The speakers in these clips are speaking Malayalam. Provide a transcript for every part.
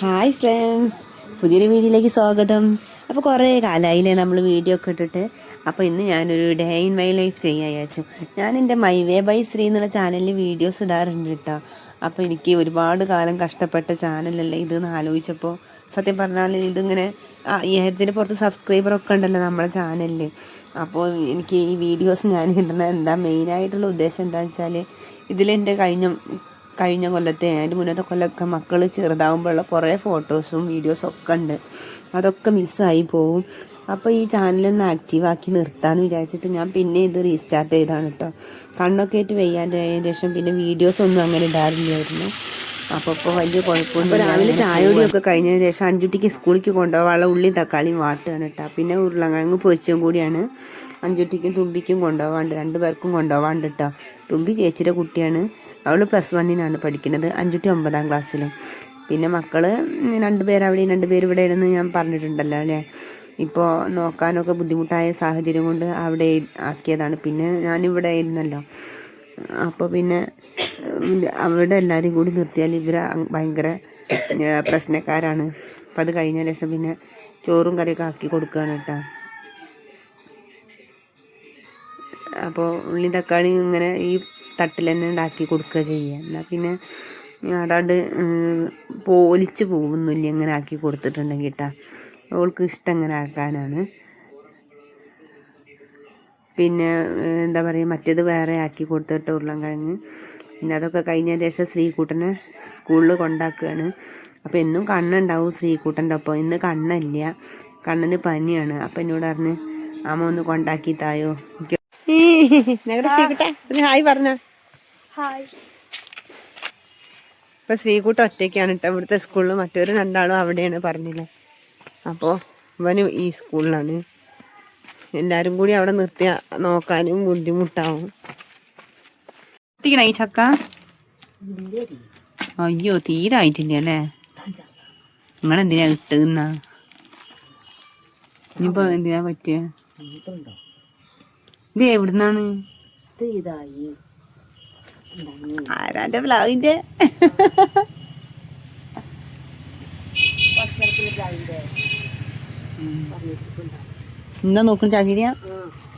ഹായ് ഫ്രണ്ട്സ് പുതിയൊരു വീഡിയോയിലേക്ക് സ്വാഗതം. അപ്പോൾ കുറേ കാലമായില്ലേ നമ്മൾ വീഡിയോ ഒക്കെ ഇട്ടിട്ട്. അപ്പോൾ ഇന്ന് ഞാനൊരു ഡേ ഇൻ മൈ ലൈഫ് ചെയ്യാൻ വിചാരിച്ചു. ഞാൻ എന്റെ മൈ വേ ബൈ ശ്രീ എന്നുള്ള ചാനലിൽ വീഡിയോസ് ഇടാറുണ്ട് കേട്ടോ അപ്പോൾ എനിക്ക് ഒരുപാട് കാലം കഷ്ടപ്പെട്ട ചാനലല്ലേ ഇതെന്ന് ആലോചിച്ചപ്പോൾ സത്യം പറഞ്ഞാൽ ഇതിങ്ങനെ ഇതിന് പുറത്ത് സബ്സ്ക്രൈബറൊക്കെ ഉണ്ടല്ലോ നമ്മളെ ചാനലിൽ അപ്പോൾ എനിക്ക് ഈ വീഡിയോസ് ഞാൻ ഇടുന്ന എന്താ മെയിനായിട്ടുള്ള ഉദ്ദേശം എന്താണെന്ന് വെച്ചാൽ ഇതിലെന്റെ കഴിഞ്ഞ കഴിഞ്ഞ കൊല്ലത്തെ അതിന്റെ മുന്നത്തെ കൊല്ലമൊക്കെ മക്കൾ ചെറുതാവുമ്പോഴുള്ള കുറേ ഫോട്ടോസും വീഡിയോസും ഒക്കെ ഉണ്ട്. അതൊക്കെ മിസ്സായി പോവും. അപ്പോൾ ഈ ചാനലൊന്ന് ആക്റ്റീവാക്കി നിർത്താമെന്ന് വിചാരിച്ചിട്ട് ഞാൻ പിന്നെ ഇത് റീസ്റ്റാർട്ട് ചെയ്താണ് കേട്ടോ കണ്ണൊക്കെ ആയിട്ട് വെയ്യാന്റെ ശേഷം പിന്നെ വീഡിയോസ് ഒന്നും അങ്ങനെ ഇടാറില്ലായിരുന്നു. അപ്പോൾ ഇപ്പോൾ വലിയ കുഴപ്പമൊന്നും രാവിലെ ചായയോടെയൊക്കെ കഴിഞ്ഞതിന് ശേഷം അഞ്ചുട്ടിക്ക് സ്കൂളിലേക്ക് കൊണ്ടുപോകാനുള്ള ഉള്ളി തക്കാളിയും വാട്ടുകയാണ് കേട്ടോ പിന്നെ ഉരുളക്കിഴങ്ങ് പൊരിച്ചും കൂടിയാണ്. അഞ്ചുട്ടിക്കും തുമ്പിക്കും കൊണ്ടുപോകാണ്ട് രണ്ടു പേർക്കും കൊണ്ടുപോകാണ്ട് കേട്ടോ തുമ്പി ചേച്ചിയുടെ കുട്ടിയാണ്. അവൾ പ്ലസ് വണ്ണിനാണ് പഠിക്കുന്നത്. അഞ്ചുട്ടി ഒമ്പതാം ക്ലാസ്സിലും പിന്നെ മക്കൾ രണ്ടുപേർ അവിടെയും രണ്ടുപേർ ഇവിടെ ആണെന്ന് ഞാൻ പറഞ്ഞിട്ടുണ്ടല്ലോ അല്ലേ? ഇപ്പോൾ നോക്കാനൊക്കെ ബുദ്ധിമുട്ടായ സാഹചര്യം കൊണ്ട് അവിടെ ആക്കിയതാണ്. പിന്നെ ഞാനിവിടെ ആയിരുന്നല്ലോ. അപ്പോൾ പിന്നെ അവിടെ എല്ലാവരും കൂടി നിർത്തിയാൽ ഇവർ ഭയങ്കര പ്രശ്നക്കാരാണ്. അപ്പം അത് കഴിഞ്ഞ ശേഷം പിന്നെ ചോറും കറിയൊക്കെ ആക്കി കൊടുക്കുകയാണ് കേട്ടോ. അപ്പോൾ ഉള്ളി തക്കാളി ഇങ്ങനെ ഈ തട്ടിൽ തന്നെ ഉണ്ടാക്കി കൊടുക്കുക ചെയ്യുക എന്നാൽ പിന്നെ അതാണ്ട് പോലിച്ച് പോകുന്നില്ല ഇങ്ങനെ ആക്കി കൊടുത്തിട്ടുണ്ടെങ്കിൽ കേട്ടാ അവൾക്ക് ഇഷ്ടം ഇങ്ങനെ ആക്കാനാണ് പിന്നെ എന്താ പറയുക മറ്റേത് വേറെ ആക്കി കൊടുത്തിട്ട് ഉരുളൻകിഴങ്ങ് പിന്നെ അതൊക്കെ കഴിഞ്ഞതിന് ശേഷം ശ്രീകൂട്ടനെ സ്കൂളിൽ കൊണ്ടാക്കുകയാണ് അപ്പോൾ എന്നും കണ്ണുണ്ടാവും ശ്രീകൂട്ടന്റെ ഒപ്പം ഇന്ന് കണ്ണില്ല കണ്ണിന് പനിയാണ് അപ്പം എന്നോട് പറഞ്ഞ് അമ്മ ഒന്ന് കൊണ്ടാക്കി തായോ ഞങ്ങളുടെ ഹായ് പറഞ്ഞ ഹായ്. ഇപ്പൊ ശ്രീകുട്ട ഒറ്റയ്ക്കാണ് കേട്ടോ. ഇവിടുത്തെ സ്കൂളിൽ മറ്റൊരു രണ്ടാളും അവിടെയാണ് പറഞ്ഞില്ലേ. അപ്പോ ഇവന് ഈ സ്കൂളിലാണ്. എല്ലാരും കൂടി അവിടെ നിർത്തിയ നോക്കാനും ബുദ്ധിമുട്ടാവും. എത്തിക്കണ ഈ ചക്ക? അയ്യോ തീരായിട്ടില്ല അല്ലേ? നിങ്ങൾ എന്തിനാ ഇട്ടുന്ന? ഇനിയിപ്പോ എന്തിനാ പറ്റിയ? ഇത് എവിടുന്നാണ്? ഇതായി. ആരാന്റെ പ്ലാവിന്റെ എന്താ നോക്കണ ചകിരിയ?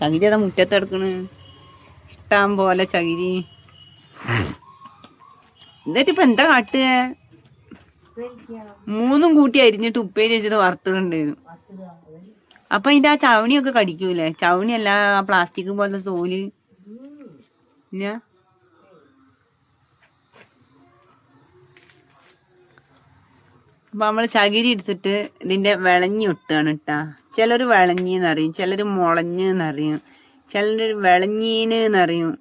ചകിരി അതാ മുറ്റത്ത് കിടക്കണ്? ഇഷ്ടം പോലെ ചകിരി. എന്നിട്ട് ഇപ്പൊ എന്താ കാട്ടുക മൂന്നും കൂട്ടി അരിഞ്ഞിട്ട് ഉപ്പേരി വെച്ചത് വറുത്തിട്ടുണ്ടായിരുന്നു അപ്പൊ അതിന്റെ ആ ചവണിയൊക്കെ കടിക്കൂലേ? ചവണി അല്ല ആ പ്ലാസ്റ്റിക് പോലത്തെ തോൽ. ഇല്ല? അപ്പൊ നമ്മൾ ചകിരി എടുത്തിട്ട് ഇതിന്റെ വിളഞ്ഞി ഇട്ടാണ് കേട്ടാ ചിലർ വിളഞ്ഞെന്നറിയും ചിലർ മുളഞ്ഞെന്നറിയും ചിലർ വിളഞ്ഞീന് എന്നറിയും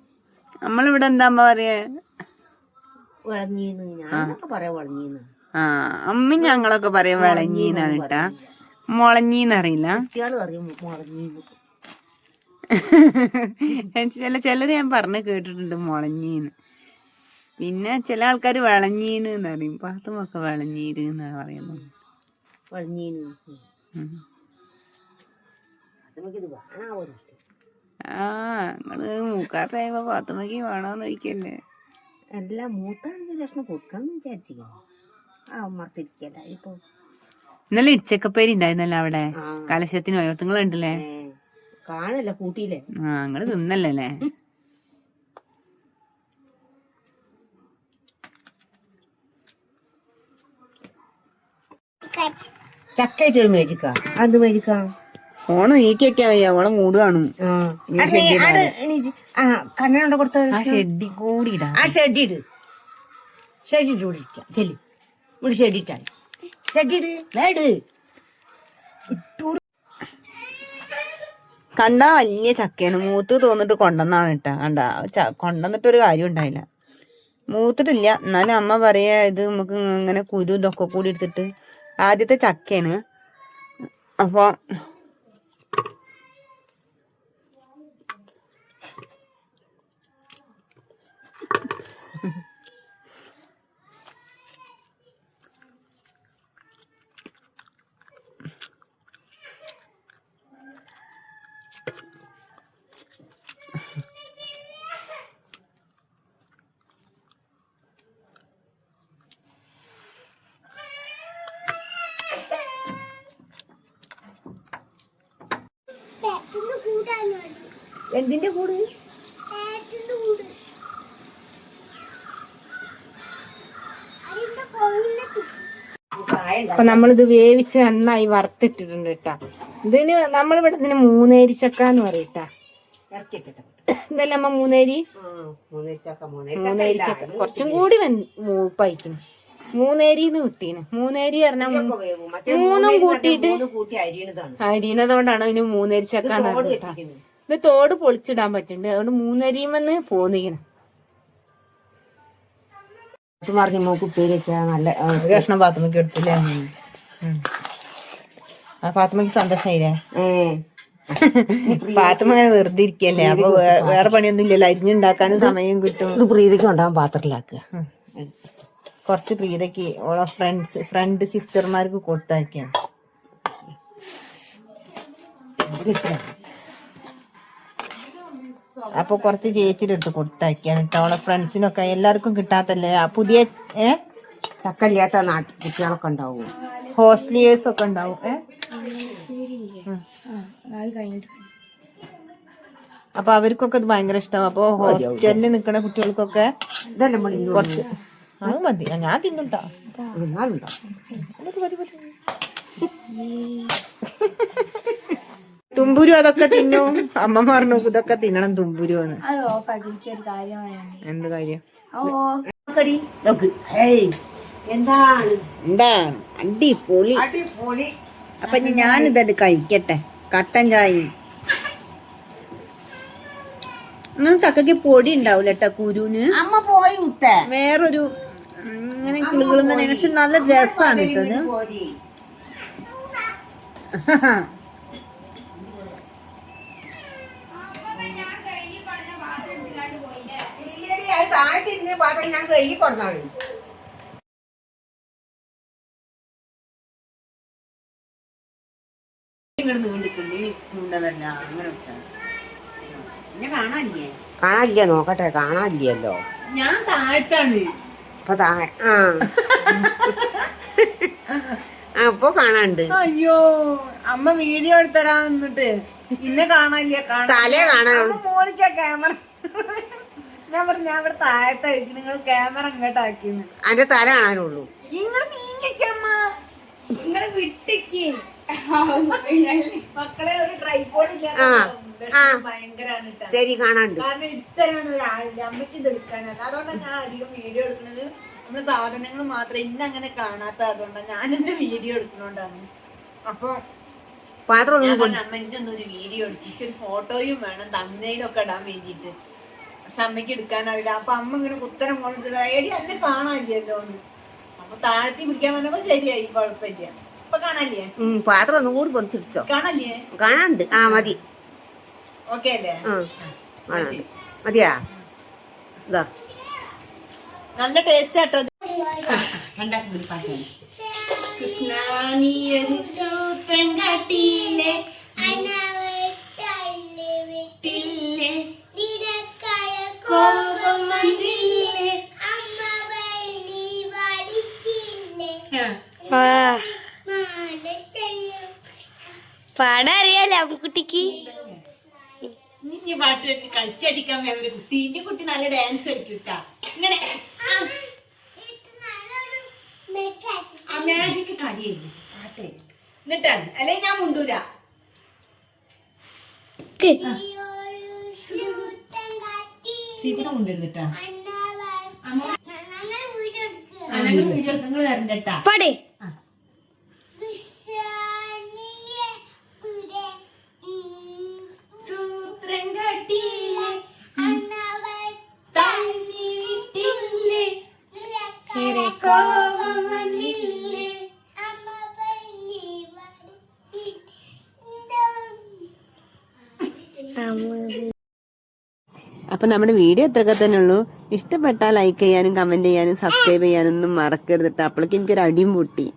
നമ്മളിവിടെ എന്താ പറയാ? ആ അമ്മ ഞങ്ങളൊക്കെ പറയാം വിളഞ്ഞീന്നാണ് കേട്ടാ മുളഞ്ഞീന്നറിയില്ല ചില ചിലര് ഞാൻ പറഞ്ഞു കേട്ടിട്ടുണ്ട് മുളഞ്ഞീന്ന്. പിന്നെ ചില ആൾക്കാർ വിളഞ്ഞീന് എന്ന് പറയും. പാത്തുമൊക്കെ വിളഞ്ഞീര് എന്ന് നമുക്കിത് വേണാവോ ആ നിങ്ങൾ മൂക്കാത്തായപ്പോ പാത്തുമക്ക് വേണോന്ന് ചോദിക്കല്ലേ. എല്ലാം മൂത്താണെങ്കിൽ ലക്ഷണം കൊടുക്കണം എന്ന് വിചാരിച്ചിരിക്കണം ആ മറത്തിരിക്കല്ല ഇപ്പൊ ഇന്നലെ ഇടിച്ചക്കപ്പേരി ഉണ്ടായിരുന്നല്ലോ അവിടെ. കലശത്തിന് ഓരോരുത്തങ്ങളുണ്ടല്ലേ കാണല്ല കൂട്ടിയില്ലേ? ആ നിങ്ങൾ തിന്നല്ലേ ചക്കയിട്ട് ഒരു മേജിക്ക അത് മേജിക്ക ഫോണ് നീക്കിയൊക്കെ വയ്യ അവളെ മൂട് കാണും. ആ. കണ്ണനുണ്ട കൊടുത്ത ആ ഷെഡി കൂടി ഇടാ. ആ ഷെഡിട് ഷെഡിട്ട് ഇവിടെ ഇരിക്കാം. ചെല്ലി. ഇവിടെ ഷെഡിട്ടാണ് ഷെഡിട് വേട് കണ്ടാ വലിയ ചക്കയാണ്. മൂത്ത് തോന്നിട്ട് കൊണ്ടുവന്നാണ് കേട്ടാ. കണ്ട കൊണ്ടുവന്നിട്ട് ഒരു കാര്യം ഉണ്ടായില്ല. മൂത്തിട്ടില്ല. എന്നാലും അമ്മ പറയാ ഇത് നമുക്ക് ഇങ്ങനെ കുരു ഇതൊക്കെ കൂടി എടുത്തിട്ട് ആദ്യത്തെ ചക്കയാണ്. അപ്പൊ എന്തിന്റെ കൂട്? അപ്പൊ നമ്മളിത് വേവിച്ച് നന്നായി വറുത്തിട്ടിട്ടുണ്ട് കേട്ടാ. ഇതിന് നമ്മളിവിടെ ഇതിന് മൂന്നേരി ചക്ക എന്ന് പറയട്ടാ ഇതല്ലേ അമ്മ മൂന്നേരി? മൂന്നേരിച്ചക്ക മൂന്നേരി ചക്ക കുറച്ചും കൂടി മൂപ്പായിക്കുന്നു മൂന്നേരിന്ന് കിട്ടീന്. മൂന്നേരി പറഞ്ഞാൽ മൂന്നും കൂട്ടിയിട്ട് അരിയണതുകൊണ്ടാണ് ഇതിന് മൂന്നേരി ചക്ക എന്ന് ഇത് തോട് പൊളിച്ചിടാൻ പറ്റുന്നുണ്ട്. അതുകൊണ്ട് മൂന്നരിയുമെന്ന് വന്ന് പോന്നിങ്ങനെ മറിഞ്ഞ് മോക്ക് ഉപ്പേരിയൊക്കെ നല്ല ഒരു കഷ്ണം പാത്തുമ്മക്ക് എടുത്തില്ലേ? ആ. പാത്തുമ്മക്ക് സന്തോഷായില്ലേ? ഏ. പാത്തുമ്മ വെറുതെ ഇരിക്കല്ലേ? അപ്പൊ വേറെ പണിയൊന്നും ഇല്ലല്ലോ അരിഞ്ഞുണ്ടാക്കാനും സമയം കിട്ടും. ഇത് പ്രീതിക്ക് ഉണ്ടാവും പാത്രത്തിലാക്കുക കുറച്ച് പ്രീതയ്ക്ക് ഓളെ ഫ്രണ്ട്സ് ഫ്രണ്ട് സിസ്റ്റർമാർക്ക് കൊടുത്തയക്കാം അപ്പൊ കുറച്ച് ചേച്ചിയിലെടുത്ത് കൊടുത്തയക്കാൻ കേട്ടോ. അവളെ ഫ്രണ്ട്സിനൊക്കെ എല്ലാവർക്കും കിട്ടാത്തല്ലേ? ആ പുതിയ ഏ? ചക്കല്ലാത്ത നാട്ടിൽ കുട്ടികളൊക്കെ ഉണ്ടാവും. ഹോസ്റ്റലിയേഴ്സ് ഒക്കെ ഉണ്ടാവും ഏ? അപ്പൊ അവർക്കൊക്കെ ഇത് ഭയങ്കര ഇഷ്ടമാവും അപ്പൊ ഹോസ്റ്റലിൽ നിൽക്കുന്ന കുട്ടികൾക്കൊക്കെ കുറച്ച് അത് മതി. ഞാൻ മതി എന്നാലുണ്ടാവും തുമ്പുരു അതൊക്കെ തിന്നു. അമ്മ പറഞ്ഞു ഇതൊക്കെ തിന്നണം തുമ്പുരു എന്ന്. എന്ത് കാര്യം? എന്താണ്? എന്താണ്? അടിപൊളി. അടിപൊളി. അപ്പൊ ഞാനിത് ഞാനിതട്ട് കഴിക്കട്ടെ. കട്ടൻ ചായ. ഒന്നും ചക്കക്ക് പൊടി ഉണ്ടാവൂല കേട്ടോ കുരുന് അമ്മ പോയി മുത്തേ. വേറൊരു ഇങ്ങനെ കിളുകിളുന്ന പക്ഷെ നല്ല രസമാണ് ഇട്ടത് താഴ്ത്തിരുന്ന് പാത്രം ഞാൻ കഴുകി കൊടുത്താണ് കാണാനില്ലേ? നോക്കട്ടെ കാണാനില്ലല്ലോ. ഞാൻ താഴ്ത്താണ്. അപ്പൊ താഴെ ആ. ഇപ്പൊ കാണാണ്ട് അയ്യോ അമ്മ വീഡിയോ എടുത്തരാ എന്നിട്ട്. ഇന്നെ കാണാനില്ല തലേ കാണാൻ മോണിക്ക ക്യാമറ. ഞാൻ പറഞ്ഞു ഞാൻ ഇവിടെ താഴത്തായിരിക്കും. നിങ്ങൾ ക്യാമറ ഇങ്ങോട്ടാക്കിന്ന് അതിന്റെ തല കാണാനുള്ളൂ. ഇങ്ങോട്ട് നീങ്ങിച്ചമ്മ മക്കളെ ഒരു ട്രൈപോഡ് ആ ആ. ഭയങ്കരാണ് ട്ടാ. ശരി കാണാണ്ട് കാരണം എടുത്തരാൻ ഒരാളില്ല. അമ്മയ്ക്ക് ഇത് എടുക്കാനാണ് അതുകൊണ്ടാണ് ഞാൻ അധികം വീഡിയോ എടുക്കുന്നത്. നമ്മൾ സാധനങ്ങൾ മാത്രം ഇന്ന് അങ്ങനെ കാണാത്ത അതുകൊണ്ടാണ് ഞാൻ എന്റെ വീഡിയോ എടുക്കുന്നോണ്ടാണ്. അപ്പൊ പാത്രം ഒന്നും പറഞ്ഞു, അമ്മ എനിക്കൊന്നും ഒരു വീഡിയോ എടുക്കും. ഒരു ഫോട്ടോയും വേണം. തമ്മയിലൊക്കെ ഇടാൻ വേണ്ടിയിട്ട്. പക്ഷെ അമ്മയ്ക്ക് എടുക്കാനാവില്ല. അപ്പൊ അമ്മ ഇങ്ങനെ കുത്തരം കൊണ്ടിട്ട് ഏടി എന്നെ കാണാനില്ലല്ലോ എന്ന്. അപ്പൊ താഴത്തി പിടിക്കാൻ പറഞ്ഞപ്പോ ശരിയായി കുഴപ്പമില്ല. ഇപ്പൊ കാണാനില്ലേ? പാത്രം ഒന്നും കൂടി പൊതിച്ചിടിച്ചോ കാണാനില്ലേ? കാണാണ്ട് ആ മതി. ഓക്കെ അല്ലേ? മതിയാ? ഇതാ. നല്ല ടേസ്റ്റ് ആട്ടോ. കൃഷ്ണ നീ ഒരു അപ്പുക്കുട്ടിക്ക് ഇനി പാട്ട് കേട്ട് കളിച്ചടിക്കാൻ വേണ്ടി കുട്ടി. ഇന്റെ കുട്ടി നല്ല ഡാൻസ് കളിക്കൂട്ടാ ഇങ്ങനെ മാജിക് കളിയായിരുന്നു പാട്ട്. എന്നിട്ടാണ് അല്ലെ ഞാൻ മുണ്ടൂല. അനങ്ങൾ വീഡിയോ എടുക്കുന്നത് വരണ്ടട്ടാ പാടേ സൂത്രം കാട്ടിയില്ലേ തള്ളി വിട്ടില്ലേ അപ്പം നമ്മുടെ വീഡിയോ ഇത്രയൊക്കെ തന്നെ ഉള്ളൂ. ഇഷ്ടപ്പെട്ടാൽ ലൈക്ക് ചെയ്യാനും കമന്റ് ചെയ്യാനും സബ്സ്ക്രൈബ് ചെയ്യാനൊന്നും മറക്കരുത് കേട്ടോ അപ്പോഴേക്കും എനിക്കൊരു അടിയും പൊട്ടി.